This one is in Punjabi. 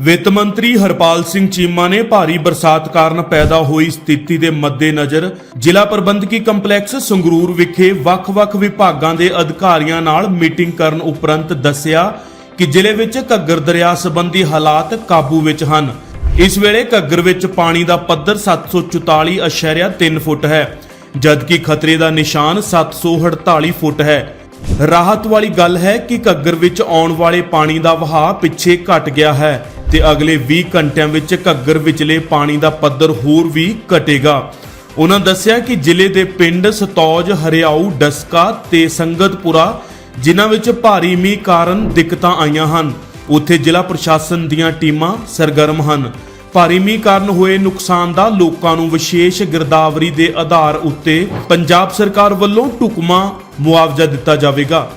ਵਿੱਤ ਮੰਤਰੀ ਹਰਪਾਲ ਸਿੰਘ ਚੀਮਾ ਨੇ ਭਾਰੀ ਬਰਸਾਤ ਕਾਰਨ ਪੈਦਾ ਹੋਈ ਸਥਿਤੀ ਦੇ ਮੱਦੇਨਜ਼ਰ ਜ਼ਿਲ੍ਹਾ ਪ੍ਰਬੰਧਕੀ ਕੰਪਲੈਕਸ ਸੰਗਰੂਰ ਵਿਖੇ ਵੱਖ-ਵੱਖ ਵਿਭਾਗਾਂ ਦੇ ਅਧਿਕਾਰੀਆਂ ਨਾਲ ਮੀਟਿੰਗ ਕਰਨ ਉਪਰੰਤ ਦੱਸਿਆ ਕਿ ਜ਼ਿਲ੍ਹੇ ਵਿੱਚ ਘੱਗਰ ਦਰਿਆ ਸੰਬੰਧੀ ਹਾਲਾਤ ਕਾਬੂ ਵਿੱਚ ਹਨ। ਇਸ ਵੇਲੇ ਘੱਗਰ ਵਿੱਚ ਪਾਣੀ ਦਾ ਪੱਧਰ 744.3 ਫੁੱਟ ਹੈ, ਜਦਕਿ ਖਤਰੇ ਦਾ ਨਿਸ਼ਾਨ 748 ਫੁੱਟ ਹੈ। ਰਾਹਤ ਵਾਲੀ ਗੱਲ ਹੈ ਕਿ ਘੱਗਰ ਵਿੱਚ ਆਉਣ ਵਾਲੇ ਪਾਣੀ ਦਾ ਵਹਾਅ ਪਿੱਛੇ ਘਟ ਗਿਆ ਹੈ। ਤੇ ਅਗਲੇ 20 ਘੰਟਿਆਂ ਵਿੱਚ ਘੱਗਰ ਵਿਚਲੇ ਪਾਣੀ ਦਾ ਪੱਧਰ ਹੋਰ ਵੀ ਘਟੇਗਾ। ਉਹਨਾਂ ਦੱਸਿਆ ਕਿ ਜ਼ਿਲ੍ਹੇ ਦੇ ਪਿੰਡ ਸਤੌਜ, ਹਰਿਆਊ, ਡਸਕਾ ਤੇ ਸੰਗਤਪੁਰਾ, ਜਿਨ੍ਹਾਂ ਵਿੱਚ ਭਾਰੀ ਮੀਂਹ ਕਾਰਨ ਦਿੱਕਤਾਂ ਆਈਆਂ ਹਨ। ਉੱਥੇ ਜ਼ਿਲ੍ਹਾ ਪ੍ਰਸ਼ਾਸਨ ਦੀਆਂ ਟੀਮਾਂ ਸਰਗਰਮ ਹਨ। ਭਾਰੀ ਮੀਂਹ ਕਾਰਨ ਹੋਏ ਨੁਕਸਾਨ ਦਾ ਲੋਕਾਂ ਨੂੰ ਵਿਸ਼ੇਸ਼ ਗਿਰਦਾਵਰੀ ਦੇ ਆਧਾਰ ਉੱਤੇ ਪੰਜਾਬ ਸਰਕਾਰ ਵੱਲੋਂ ਢੁਕਮਾ ਮੁਆਵਜ਼ਾ ਦਿੱਤਾ ਜਾਵੇਗਾ।